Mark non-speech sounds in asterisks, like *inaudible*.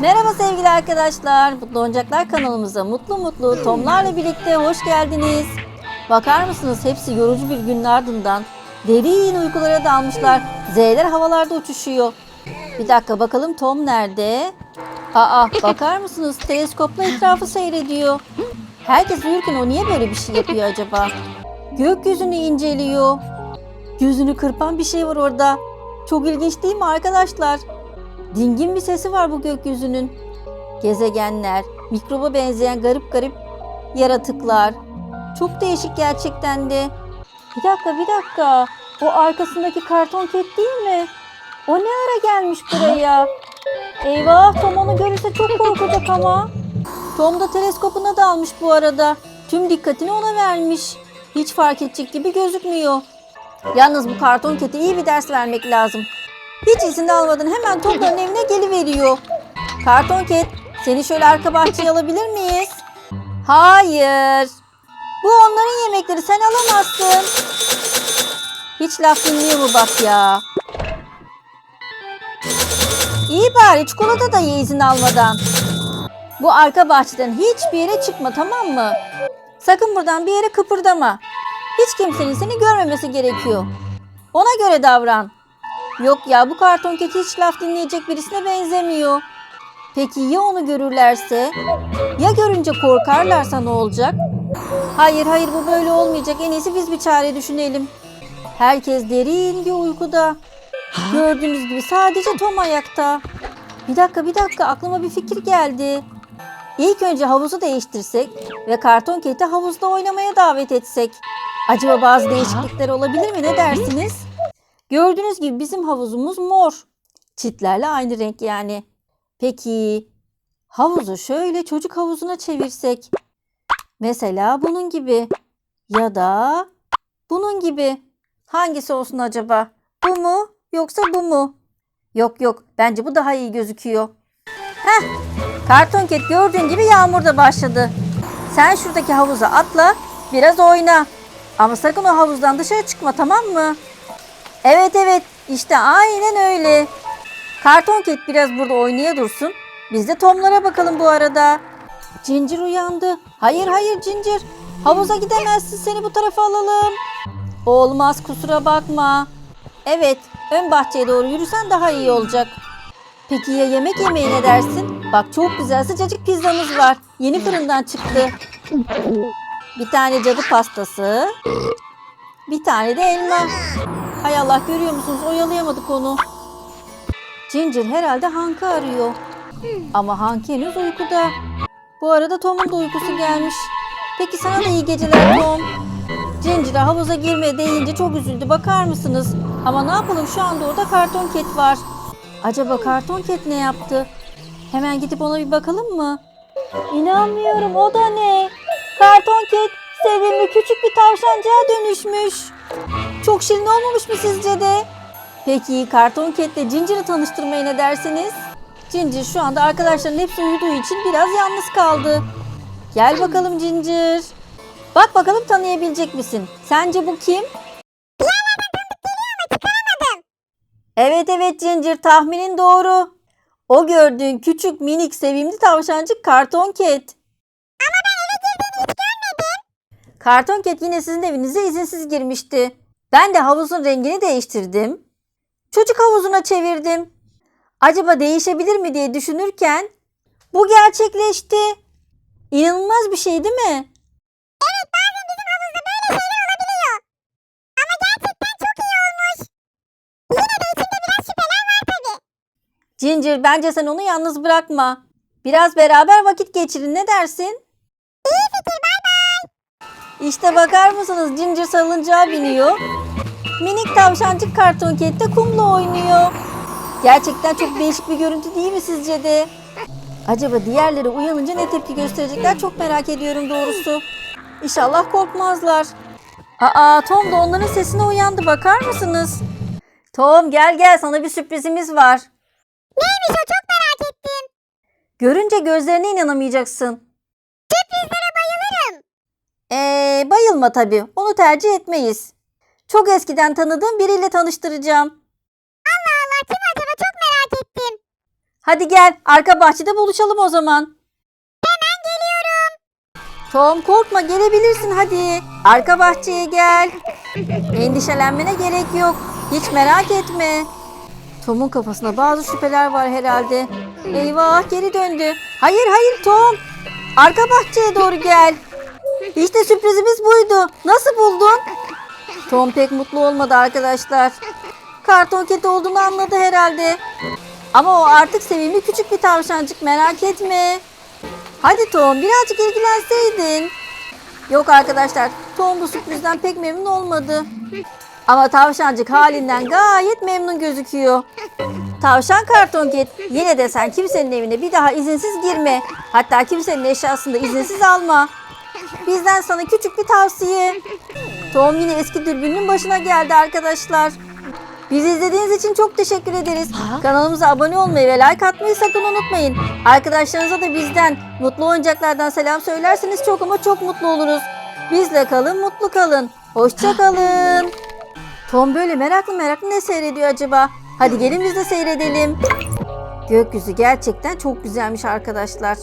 Merhaba sevgili arkadaşlar. Mutlu Oyuncaklar kanalımıza mutlu mutlu Tomlarla birlikte hoş geldiniz. Bakar mısınız hepsi yorucu bir günün ardından derin uykulara dalmışlar. Z'ler havalarda uçuşuyor. Bir dakika bakalım Tom nerede? Aa bakar mısınız teleskopla etrafı seyrediyor. Herkes uyurken o niye böyle bir şey yapıyor acaba? Gökyüzünü inceliyor. Gözünü kırpan bir şey var orada. Çok ilginç değil mi arkadaşlar? Dingin bir sesi var bu gökyüzünün. Gezegenler, mikroba benzeyen garip garip yaratıklar. Çok değişik gerçekten de. Bir dakika bir dakika. O arkasındaki karton ket değil mi? O ne ara gelmiş buraya? Eyvah Tom onu görürse çok korkacak ama. Tom da teleskopuna dalmış bu arada. Tüm dikkatini ona vermiş. Hiç fark edecek gibi gözükmüyor. Yalnız bu karton kete iyi bir ders vermek lazım. Hiç izin almadan hemen Tom'ların *laughs* evine geliveriyor. Karton ket, seni şöyle arka bahçeye alabilir miyiz? Hayır. Bu onların yemekleri, sen alamazsın. Hiç laf dinliyor mu bak ya. İyi bari çikolata da ye izin almadan. Bu arka bahçeden hiçbir yere çıkma tamam mı? Sakın buradan bir yere kıpırdama. Hiç kimsenin seni görmemesi gerekiyor. Ona göre davran. Yok ya bu karton keti hiç laf dinleyecek birisine benzemiyor. Peki ya onu görürlerse? Ya görünce korkarlarsa ne olacak? Hayır hayır bu böyle olmayacak. En iyisi biz bir çare düşünelim. Herkes derin bir uykuda. Gördüğünüz gibi sadece Tom ayakta. Bir dakika bir dakika aklıma bir fikir geldi. İlk önce havuzu değiştirsek ve karton keti havuzda oynamaya davet etsek. Acaba bazı değişiklikler olabilir mi ne dersiniz? Gördüğünüz gibi bizim havuzumuz mor. Çitlerle aynı renk yani. Peki havuzu şöyle çocuk havuzuna çevirsek. Mesela bunun gibi. Ya da bunun gibi. Hangisi olsun acaba? Bu mu yoksa bu mu? Yok yok bence bu daha iyi gözüküyor. Heh karton ket gördüğün gibi yağmur da başladı. Sen şuradaki havuza atla biraz oyna. Ama sakın o havuzdan dışarı çıkma tamam mı? Evet evet işte aynen öyle. Karton ket biraz burada oynaya dursun. Biz de Tomlara bakalım bu arada. Cincir uyandı. Hayır hayır Cincir. Havuza gidemezsin seni bu tarafa alalım. Olmaz kusura bakma. Evet ön bahçeye doğru yürüsen daha iyi olacak. Peki ya yemek yemeye ne dersin? Bak çok güzel sıcacık pizzamız var. Yeni fırından çıktı. Bir tane cadı pastası. Bir tane de elma. Hay Allah görüyor musunuz? Oyalayamadık onu. Ginger herhalde Hank'ı arıyor. Ama Hank henüz uykuda. Bu arada Tom'un da uykusu gelmiş. Peki sana da iyi geceler Tom. Ginger'a havuza girme deyince çok üzüldü bakar mısınız? Ama ne yapalım şu anda orada karton ket var. Acaba karton ket ne yaptı? Hemen gidip ona bir bakalım mı? İnanmıyorum o da ne? Karton ket sevimli küçük bir tavşancığa dönüşmüş. Çok şirin olmamış mı sizce de? Peki karton ketle Ginger'ı tanıştırmaya ne dersiniz? Ginger şu anda arkadaşların hepsi uyuduğu için biraz yalnız kaldı. Gel bakalım Ginger. Bak bakalım tanıyabilecek misin? Sence bu kim? Evet evet Ginger tahminin doğru. O gördüğün küçük minik sevimli tavşancık karton ket. Karton ket yine sizin evinize izinsiz girmişti. Ben de havuzun rengini değiştirdim. Çocuk havuzuna çevirdim. Acaba değişebilir mi diye düşünürken bu gerçekleşti. İnanılmaz bir şey değil mi? Ginger bence sen onu yalnız bırakma. Biraz beraber vakit geçirin ne dersin? İşte bakar mısınız Ginger salıncağa biniyor. Minik tavşancık karton kette kumla oynuyor. Gerçekten çok değişik bir görüntü değil mi sizce de? Acaba diğerleri uyanınca ne tepki gösterecekler çok merak ediyorum doğrusu. İnşallah korkmazlar. Aa Tom da onların sesine uyandı bakar mısınız? Tom gel gel sana bir sürprizimiz var. Neymiş o çok merak ettim. Görünce gözlerine inanamayacaksın. Sürprizlere bayılırım. Ee, bayılma tabii. Onu tercih etmeyiz. Çok eskiden tanıdığım biriyle tanıştıracağım. Allah Allah kim acaba çok merak ettim. Hadi gel arka bahçede buluşalım o zaman. Hemen geliyorum. Tom korkma gelebilirsin hadi. Arka bahçeye gel. *laughs* Endişelenmene gerek yok. Hiç merak etme. Tom'un kafasında bazı şüpheler var herhalde. Eyvah geri döndü. Hayır hayır Tom. Arka bahçeye doğru gel. İşte sürprizimiz buydu. Nasıl buldun? Tom pek mutlu olmadı arkadaşlar. Karton kedi olduğunu anladı herhalde. Ama o artık sevimli küçük bir tavşancık merak etme. Hadi Tom birazcık ilgilenseydin. Yok arkadaşlar Tom bu sürprizden pek memnun olmadı. Ama tavşancık halinden gayet memnun gözüküyor. Tavşan karton ket yine de sen kimsenin evine bir daha izinsiz girme. Hatta kimsenin eşyasını da izinsiz alma. Bizden sana küçük bir tavsiye. Tom yine eski dürbünün başına geldi arkadaşlar. Bizi izlediğiniz için çok teşekkür ederiz. Kanalımıza abone olmayı ve like atmayı sakın unutmayın. Arkadaşlarınıza da bizden mutlu oyuncaklardan selam söylerseniz çok ama çok mutlu oluruz. Bizle kalın, mutlu kalın. Hoşça kalın. Tom böyle meraklı meraklı ne seyrediyor acaba? Hadi gelin biz de seyredelim. Gökyüzü gerçekten çok güzelmiş arkadaşlar.